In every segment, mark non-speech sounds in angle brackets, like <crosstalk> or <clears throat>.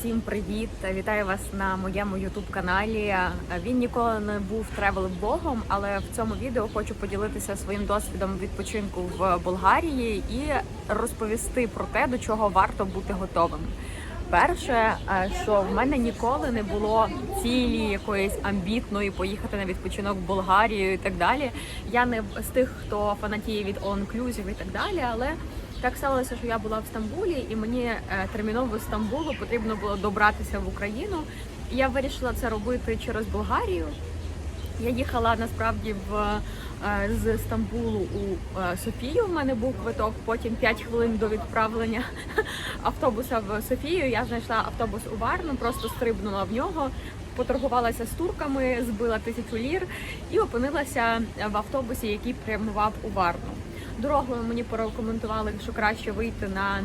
Всім привіт! Вітаю вас на моєму ютуб каналі. Він ніколи не був тревел-блогом, але в цьому відео хочу поділитися своїм досвідом відпочинку в Болгарії і розповісти про те, до чого варто бути готовим. Перше, е, що в мене ніколи не було цілі якоїсь амбітної поїхати на відпочинок в Болгарію і так далі. Я не з тих, хто фанатіє від all inclusive і так далі, але так сталося, що я була в Стамбулі, і мені е, терміново з Стамбулу потрібно було добратися в Україну. Я вирішила це робити через Болгарію. Я їхала насправді в е, з Стамбулу у е, Софію. У мене був квиток. Потім 5 хвилин до відправлення <laughs> автобуса в Софію. Я знайшла автобус у Варну, просто стрибнула в нього, поторгувалася з турками, збила тисячу лір і опинилася в автобусі, який прямував у Варну. Дорогою мені порекомендували, що краще вийти на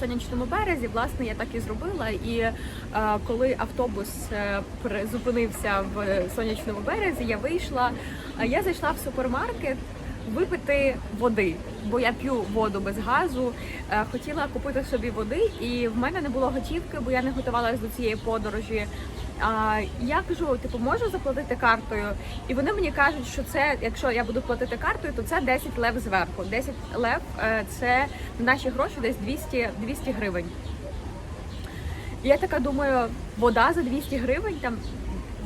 сонячному березі. Власне, я так і зробила. І е, коли автобус е, зупинився в сонячному березі, я вийшла. е, Я зайшла в супермаркет випити води, бо я п'ю воду без газу. Хотіла купити собі води, і в мене не було готівки, бо я не готувалася до цієї подорожі. А я кажу, типу, можу заплатити картою? І вони мені кажуть, що це, якщо я буду платити картою, то це 10 лев зверху. 10 лев е, це на наші гроші десь 200, 200 гривень. Я така думаю, вода за 200 гривень, там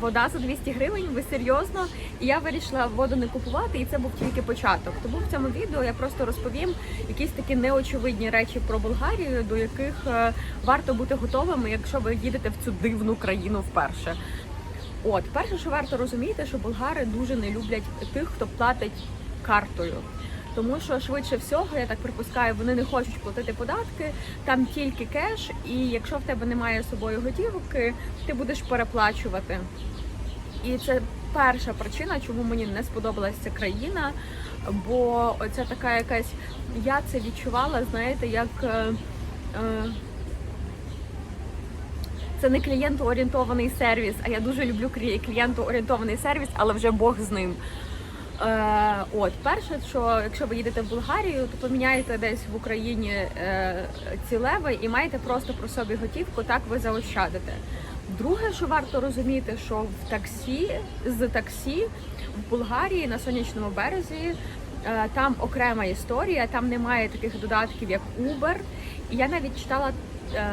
вода за 200 гривень, ви серйозно? І я вирішила воду не купувати, і це був тільки початок. Тому в цьому відео я просто розповім якісь такі неочевидні речі про Болгарію, до яких е, варто бути готовими, якщо ви їдете в цю дивну країну вперше. От, перше, що варто розуміти, що болгари дуже не люблять тих, хто платить картою. Тому що швидше всього, я так припускаю, вони не хочуть платити податки, там тільки кеш, і якщо в тебе немає з собою готівки, ти будеш переплачувати. І це перша причина, чому мені не сподобалася ця країна. Бо оця така якась я це відчувала, знаєте, як. е, е, це не клієнтоорієнтований сервіс, а я дуже люблю клі- клієнтоорієнтований сервіс, але вже Бог з ним. Е, от, перше, що якщо ви їдете в Болгарію, то поміняєте десь в Україні е, ці леви і маєте просто про собі готівку, так ви заощадите. Друге, що варто розуміти, що в таксі з таксі в Болгарії на сонячному березі е, там окрема історія, там немає таких додатків, як Uber. І я навіть читала е,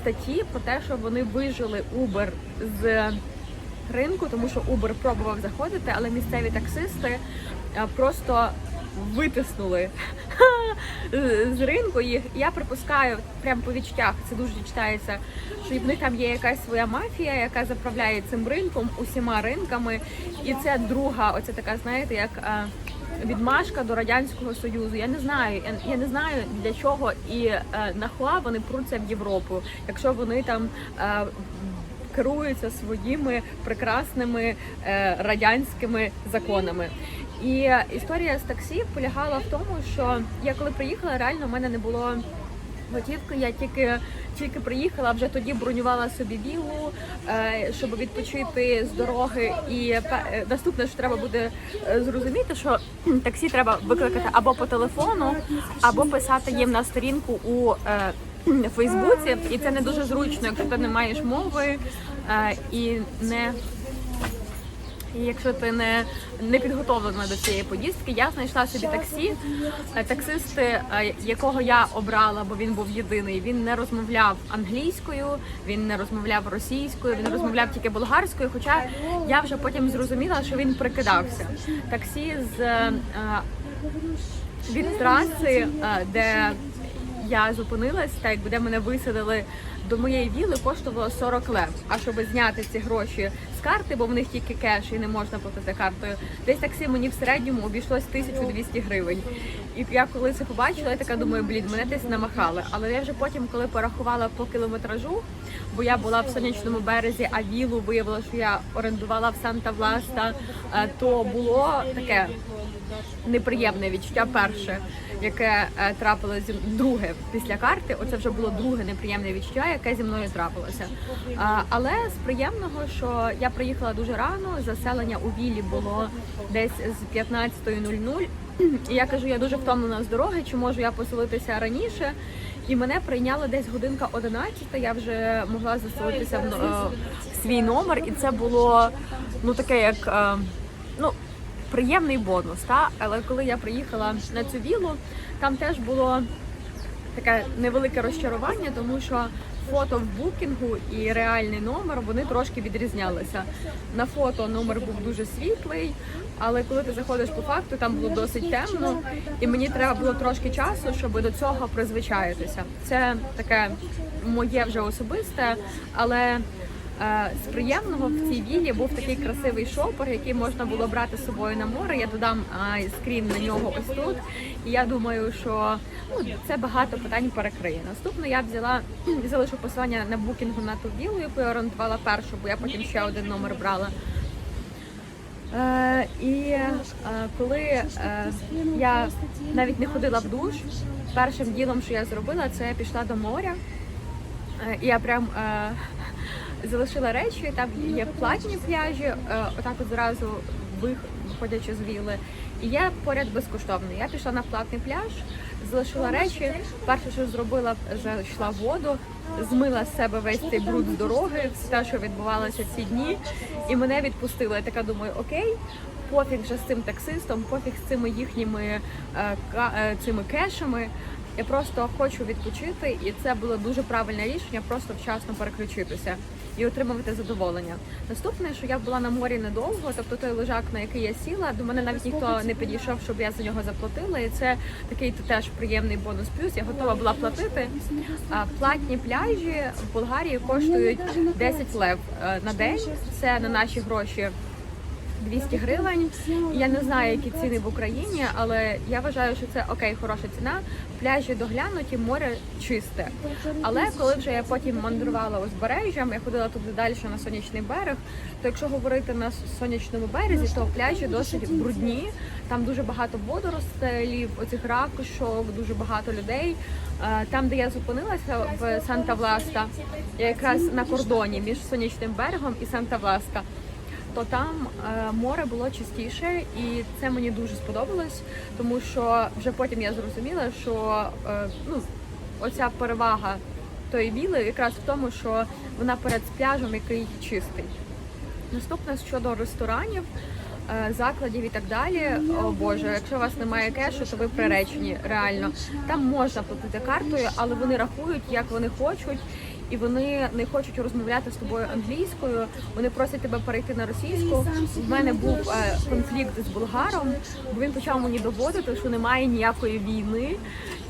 статті про те, що вони вижили Uber з ринку, тому що Uber пробував заходити, але місцеві таксисти е, просто витиснули з ринку їх. Я припускаю, прямо по відчуттях, це дуже читається, що в них там є якась своя мафія, яка заправляє цим ринком, усіма ринками. І це друга, оця така, знаєте, як. е, Відмашка до радянського союзу. Я не знаю. Я, не знаю для чого і е, нахуа вони пруться в Європу, якщо вони там е, керуються своїми прекрасними е, радянськими законами. І історія з таксі полягала в тому, що я коли приїхала, реально в мене не було готівки. Я тільки тільки приїхала, вже тоді бронювала собі віллу, е, щоб відпочити з дороги. І е, наступне, що треба буде зрозуміти, що таксі треба викликати або по телефону, або писати їм на сторінку у в Фейсбуці, і це не дуже зручно, якщо ти не маєш мови е, і не. І якщо ти не, не підготовлена до цієї поїздки, я знайшла собі таксі. Е, Таксист, е, якого я обрала, бо він був єдиний, він не розмовляв англійською, він не розмовляв російською, він розмовляв тільки болгарською. Хоча я вже потім зрозуміла, що він прикидався. Таксі з від траси, де я зупинилась, так де мене висадили до моєї віли, коштувало 40 лев. А щоб зняти ці гроші з карти, бо в них тільки кеш і не можна платити картою, десь таксі мені в середньому обійшлось 1200 гривень. І я коли це побачила, я така думаю, блін, мене десь намахали. Але я вже потім, коли порахувала по кілометражу, бо я була в сонячному березі, а вілу виявила, що я орендувала в Санта Власта, е, то було таке неприємне відчуття перше, яке е, трапилося друге після карти. Оце вже було друге неприємне відчуття, яке зі мною трапилося. Але з приємного, що я приїхала дуже рано, заселення у Вілі було десь з 15.00. І я кажу, я дуже втомлена з дороги, чи можу я поселитися раніше? І мене прийняли десь годинка 11, я вже могла заселитися в, е, в свій номер, і це було ну таке, як е, ну приємний бонус. Та? Але коли я приїхала на цю вілу, там теж було таке невелике розчарування, тому що фото в букінгу і реальний номер вони трошки відрізнялися. На фото номер був дуже світлий, але коли ти заходиш по факту, там було досить темно, і мені треба було трошки часу, щоб до цього призвичаїтися. Це таке моє вже особисте, але. Е, З приємного в цій вілі був такий красивий шопер, який можна було брати з собою на море. Я додам скрін на нього ось тут. І я думаю, що ну, це багато питань перекриє. Наступно я взяла <clears throat> залишу посилання на букінгу на ту вілу, яку я орендувала першу, бо я потім ще один номер брала. Е, і е, коли е, я навіть не ходила в душ, першим ділом, що я зробила, це я пішла до моря. Е, і я прям е, залишила речі, там є платні пляжі, е, отак от зразу вих- виходячи з віли. І є поряд безкоштовний. Я пішла на платний пляж, залишила речі. Перше, що зробила, зайшла в воду, змила з себе весь цей бруд з дороги, все, що відбувалося ці дні, і мене відпустило. Я така думаю, окей. Пофіг вже з цим таксистом, пофіг з цими їхніми е, е, цими кешами. Я просто хочу відпочити, і це було дуже правильне рішення, просто вчасно переключитися і отримувати задоволення. Наступне, що я була на морі недовго, тобто той лежак, на який я сіла, до мене навіть ніхто не підійшов, щоб я за нього заплатила. І це такий теж приємний бонус. Плюс я готова була платити. Платні пляжі в Болгарії коштують 10 лев е, на день. Це на наші гроші 200 гривень. Я не знаю, які ціни в Україні, але я вважаю, що це окей, хороша ціна. Пляжі доглянуті, море чисте. Але коли вже я потім мандрувала узбережжям, я ходила туди далі на сонячний берег. То якщо говорити на сонячному березі, то пляжі досить брудні. Там дуже багато водоростелів, оцих ракушок, дуже багато людей. Е, Там, де я зупинилася в Санта Власта, я якраз на кордоні між сонячним берегом і Санта Власта то там е, море було чистіше, і це мені дуже сподобалось, тому що вже потім я зрозуміла, що е, ну, оця перевага тої віли якраз в тому, що вона перед пляжем, який чистий. Наступне щодо ресторанів, е, закладів і так далі. О Боже, якщо у вас немає кешу, то ви приречені. Реально там можна платити картою, але вони рахують, як вони хочуть. І вони не хочуть розмовляти з тобою англійською. Вони просять тебе перейти на російську. В мене був е, конфлікт з болгаром, бо він почав мені доводити, що немає ніякої війни.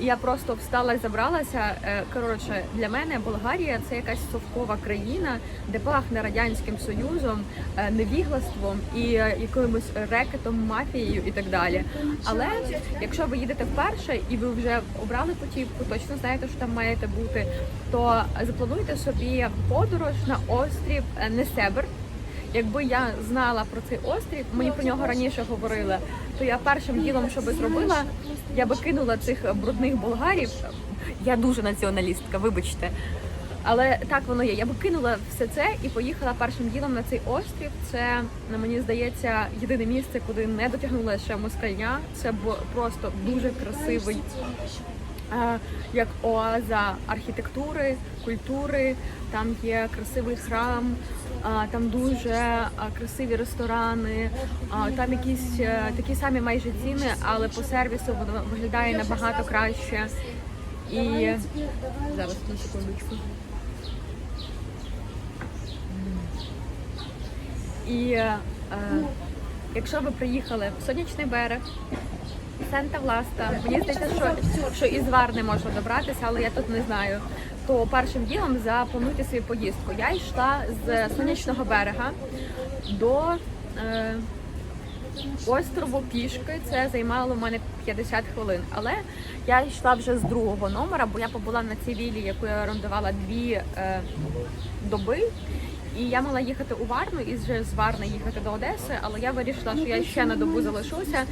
Я просто встала і забралася. Е, Коротше, для мене Болгарія це якась совкова країна, де пахне радянським союзом, е, невіглаством і е, якимось рекетом, мафією і так далі. Але якщо ви їдете вперше і ви вже обрали путівку, точно знаєте, що там маєте бути, то заплануйте собі подорож на острів Несебр. Якби я знала про цей острів, мені про нього раніше говорили, то я першим ділом, що би зробила, я би кинула цих брудних болгарів. Я дуже націоналістка, вибачте. Але так воно є. Я би кинула все це і поїхала першим ділом на цей острів. Це мені здається єдине місце, куди не дотягнула ще москальня. Це бу- просто дуже красивий е, як оаза архітектури, культури. Там є красивий храм, там дуже красиві ресторани, там якісь е, такі самі майже ціни, але по сервісу воно виглядає набагато краще. І зараз на секундочку. І е, якщо ви приїхали в сонячний берег, Санта Власта, мені здається, що, що із Варни можна добратися, але я тут не знаю. То першим ділом заплануйте свою поїздку. Я йшла з сонячного берега до е, острову пішки. Це займало в мене 50 хвилин. Але я йшла вже з другого номера, бо я побула на цій вілі, яку я орендувала дві е, доби. І я мала їхати у Варну і вже з Варни їхати до Одеси, але я вирішила, що я ще на добу залишуся.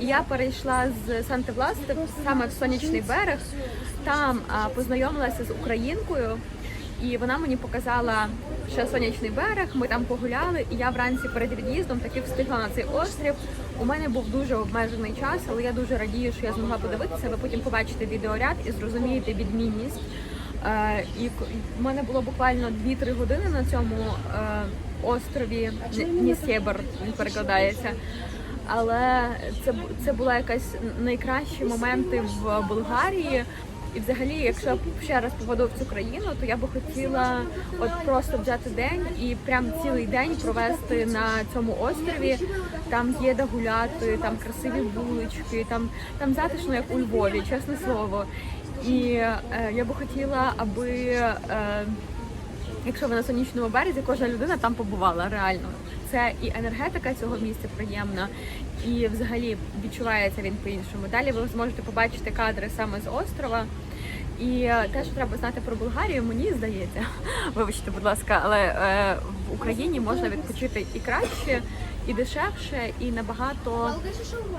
І я перейшла з Санти Власти саме в сонячний берег. Там познайомилася з українкою, І вона мені показала ще сонячний берег. Ми там погуляли, і я вранці перед від'їздом таки встигла на цей острів. У мене був дуже обмежений час, але я дуже радію, що я змогла подивитися. Ви потім побачите відеоряд і зрозумієте відмінність. Е, і в мене було буквально 2-3 години на цьому е, острові Нісєбер, він перекладається. Але це це була якась найкращі моменти в Болгарії. І взагалі, якщо я ще раз попаду в цю країну, то я би хотіла от просто взяти день і прям цілий день провести на цьому острові. Там є де гуляти, там красиві вулички, там, там затишно, як у Львові, чесне слово. І е, я би хотіла, аби е, якщо ви на сонячному березі, кожна людина там побувала реально. Це і енергетика цього місця приємна, і взагалі відчувається він по-іншому. Далі ви зможете побачити кадри саме з острова. І е, те, що треба знати про Болгарію, мені здається, <laughs> вибачте, будь ласка, але е, в Україні можна відпочити і краще, і дешевше, і набагато,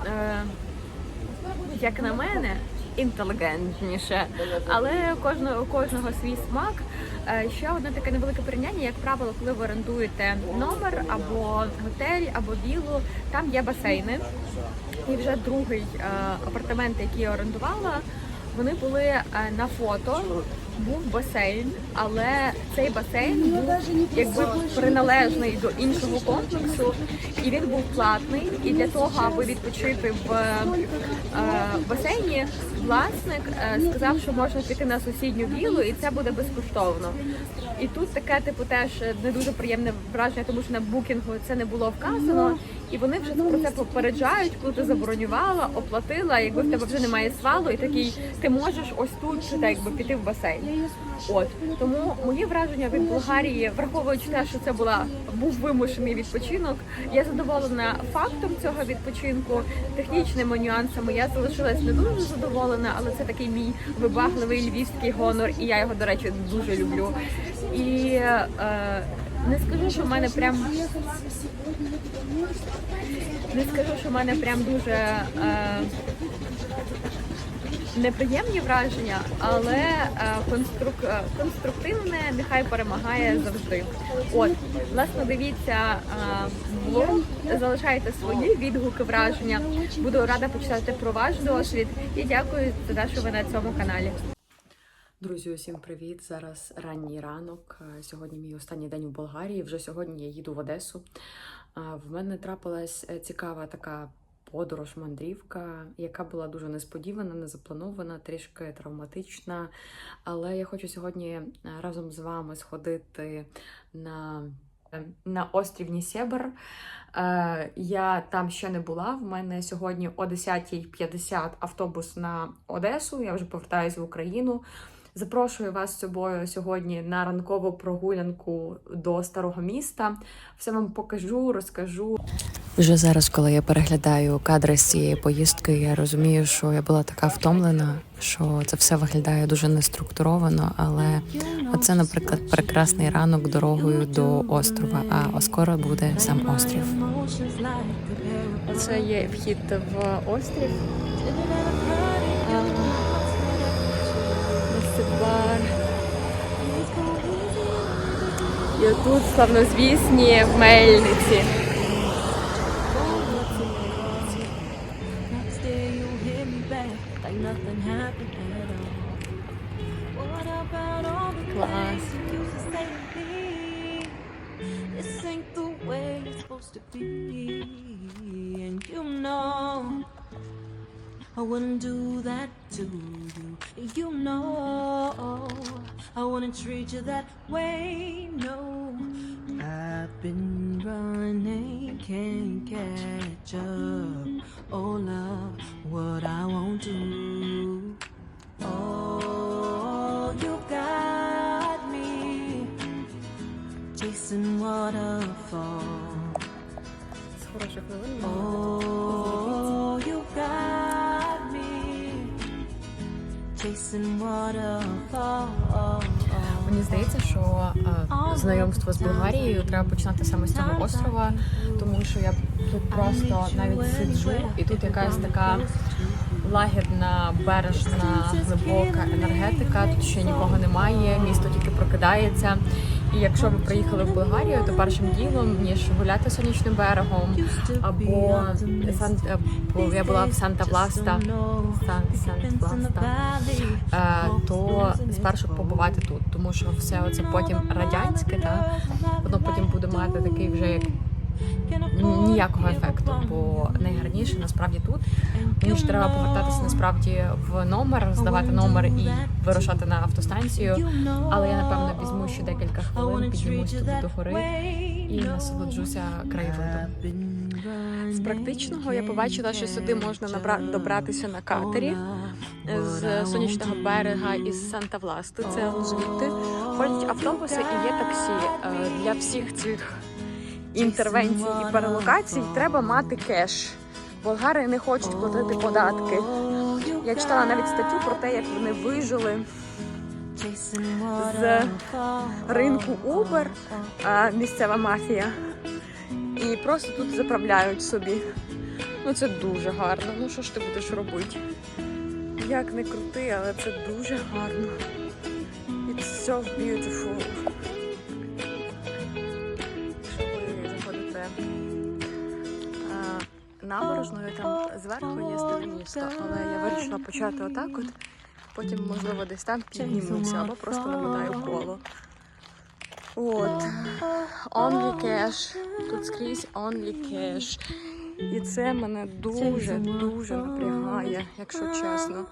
е, як на мене, інтелігентніше. Але кожного, кожного свій смак. Е, Ще одне таке невелике порівняння, як правило, коли ви орендуєте номер або готель, або віллу, там є басейни. І вже другий е, апартамент, який я орендувала, вони були е, на фото. Був басейн, але цей басейн був якби приналежний до іншого комплексу, і він був платний. І для того, аби відпочити в е, басейні, власник е, сказав, що можна піти на сусідню віллу, і це буде безкоштовно. І тут таке, типу, теж не дуже приємне враження, тому що на букінгу це не було вказано. І вони вже про це попереджають, коли ти забронювала, оплатила, якби в тебе вже немає свалу, і такий ти можеш ось тут чи якби піти в басейн. От тому мої враження від Болгарії, враховуючи те, що це була був вимушений відпочинок. Я задоволена фактом цього відпочинку, технічними нюансами. Я залишилась не дуже задоволена, але це такий мій вибагливий львівський гонор, і я його, до речі, дуже люблю. І е, не скажу, що в мене прям не скажу, що в мене прям дуже е, неприємні враження, але е, конструк, е, конструктивне нехай перемагає завжди. От, власне, дивіться е, блог, залишайте свої відгуки, враження. Буду рада почитати про ваш досвід і дякую за те, що ви на цьому каналі. Друзі, усім привіт! Зараз ранній ранок. Сьогодні мій останній день в Болгарії. Вже сьогодні я їду в Одесу. В мене трапилась е, цікава така подорож, мандрівка, яка була дуже несподівана, незапланована, трішки травматична. Але я хочу сьогодні е, разом з вами сходити на, е, на острів Нісєбер. Я там ще не була. В мене сьогодні о 10.50 автобус на Одесу. Я вже повертаюся в Україну. Запрошую вас з собою сьогодні на ранкову прогулянку до старого міста. Все вам покажу, розкажу. Вже зараз, коли я переглядаю кадри з цієї поїздки, я розумію, що я була така втомлена, що це все виглядає дуже неструктуровано. Але оце, наприклад, прекрасний ранок дорогою до острова. А скоро буде сам острів. Це є вхід в острів. Тут славнозвісні мельниці. Can't catch up. Oh, love, знайомство з Болгарією треба починати саме з цього острова, тому що я тут просто навіть сиджу, і тут якась така лагідна, бережна, глибока енергетика. Тут ще нікого немає, місто тільки прокидається. І якщо ви приїхали в Болгарію, то першим ділом, ніж гуляти сонячним берегом, або Сан... я була в Санта Власта, е, то спершу побувати тут, тому що все оце потім радянське, та воно потім буде мати такий вже як ніякого ефекту, бо найгарніше насправді тут. Мені ж треба повертатися насправді в номер, здавати номер і вирушати на автостанцію. Але я напевно візьму ще декілька хвилин, піднімусь туди до гори і насолоджуся краєвидом. З практичного я побачила, що сюди можна набра- добратися на катері з сонячного берега із Санта Власти. Це звідти ходять автобуси і є таксі Е, для всіх цих інтервенцій і перелокацій. Треба мати кеш. Болгари не хочуть платити податки. Я читала навіть статтю про те, як вони вижили з ринку Uber, місцева мафія, і просто тут заправляють собі. Ну це дуже гарно. Ну що ж ти будеш робити? Як не крути, але це дуже гарно. It's so beautiful. Набережною, там зверху є старе місто, але я вирішила почати отак от. Потім, можливо, десь там піднімуся або просто намотаю коло. От. Only cash. Тут скрізь only cash. І це мене дуже, дуже напрягає, якщо чесно.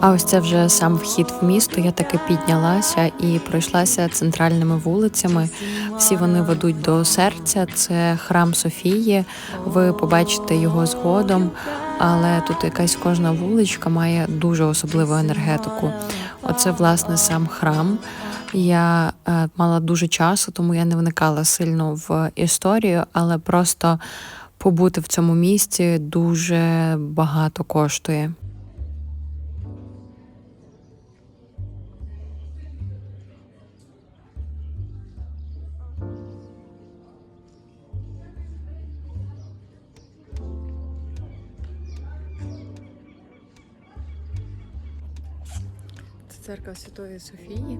А ось це вже сам вхід в місто. Я таки піднялася і пройшлася центральними вулицями. Всі вони ведуть до серця. Це храм Софії. Ви побачите його згодом. Але тут якась кожна вуличка має дуже особливу енергетику. Оце власне сам храм. Я е, мала дуже часу, тому я не вникала сильно в історію, але просто побути в цьому місці дуже багато коштує. Церква Святої Софії.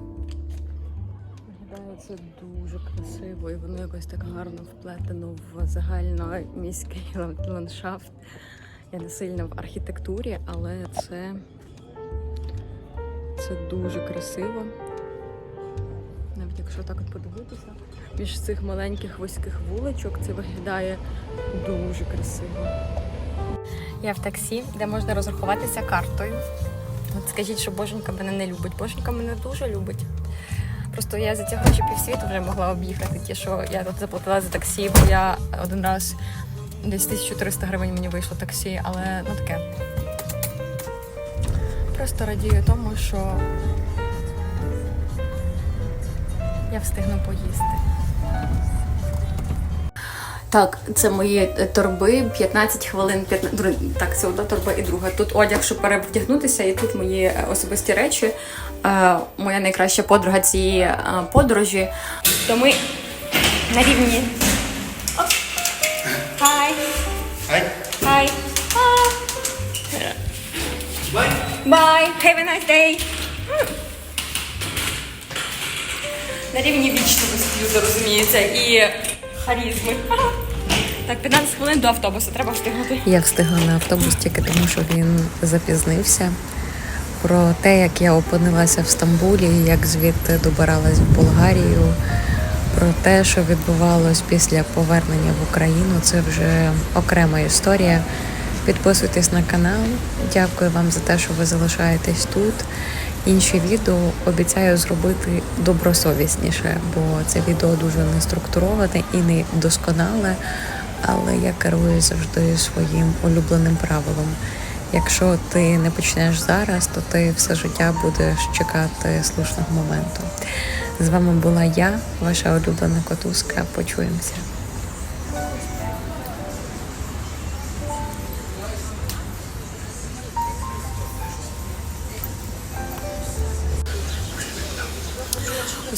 Виглядає це дуже красиво і воно якось так гарно вплетено в загальноміський <laughs> ландшафт. Я не сильна в архітектурі, але це, це дуже красиво. Навіть якщо так от подивитися, між цих маленьких вузьких вуличок це виглядає дуже красиво. Я в таксі, де можна розрахуватися картою. От скажіть, що боженька мене не любить. Боженька мене дуже любить. Просто я за ці гроші півсвіту вже могла об'їхати. Ті, що я тут заплатила за таксі, бо я один раз десь 1300 гривень мені вийшло таксі, але ну таке. Просто радію тому, що я встигну поїсти. Так, це мої торби, 15 хвилин, 15, так, це одна торба і друга. Тут одяг, щоб перевдягнутися, і тут мої е, особисті речі. Е, моя найкраща подруга цієї е, подорожі. То ми на рівні. Хай! Хай! Bye. Bye! Have a nice day! На рівні вічливості люди розуміється і харізми. <laughs> Так, 15 хвилин до автобусу, треба встигнути. Я встигла на автобус тільки тому, що він запізнився. Про те, як я опинилася в Стамбулі, як звідти добиралась в Болгарію, про те, що відбувалось після повернення в Україну, це вже окрема історія. Підписуйтесь на канал. Дякую вам за те, що ви залишаєтесь тут. Інші відео обіцяю зробити добросовісніше, бо це відео дуже не структуроване і не досконале. Але я керую завжди своїм улюбленим правилом. Якщо ти не почнеш зараз, то ти все життя будеш чекати слушного моменту. З вами була я, ваша улюблена котуска. Почуємося.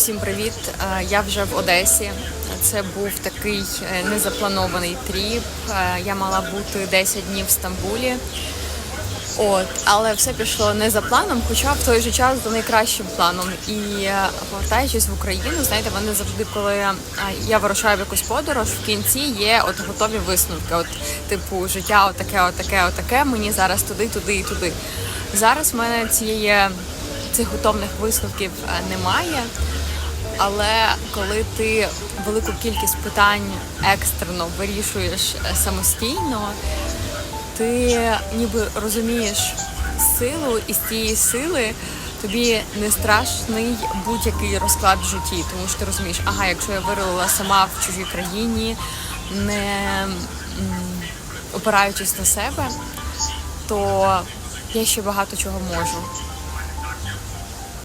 Усім привіт! Я вже в Одесі. Це був такий е, незапланований тріп. Я мала бути 10 днів в Стамбулі. От, але все пішло не за планом, хоча в той же час за найкращим планом. І е, повертаючись в Україну, знаєте, вони завжди, коли е, я вирушаю в якусь подорож, в кінці є от готові висновки. От, типу, життя, отаке, отаке, отаке. Мені зараз туди, туди і туди. Зараз в мене цієї цих готовних висновків немає. Але коли ти велику кількість питань екстрено вирішуєш е, самостійно, ти ніби розумієш силу, і з цієї сили тобі не страшний будь-який розклад в житті, тому що ти розумієш, ага, якщо я вирулила сама в чужій країні, не опираючись на себе, то я ще багато чого можу.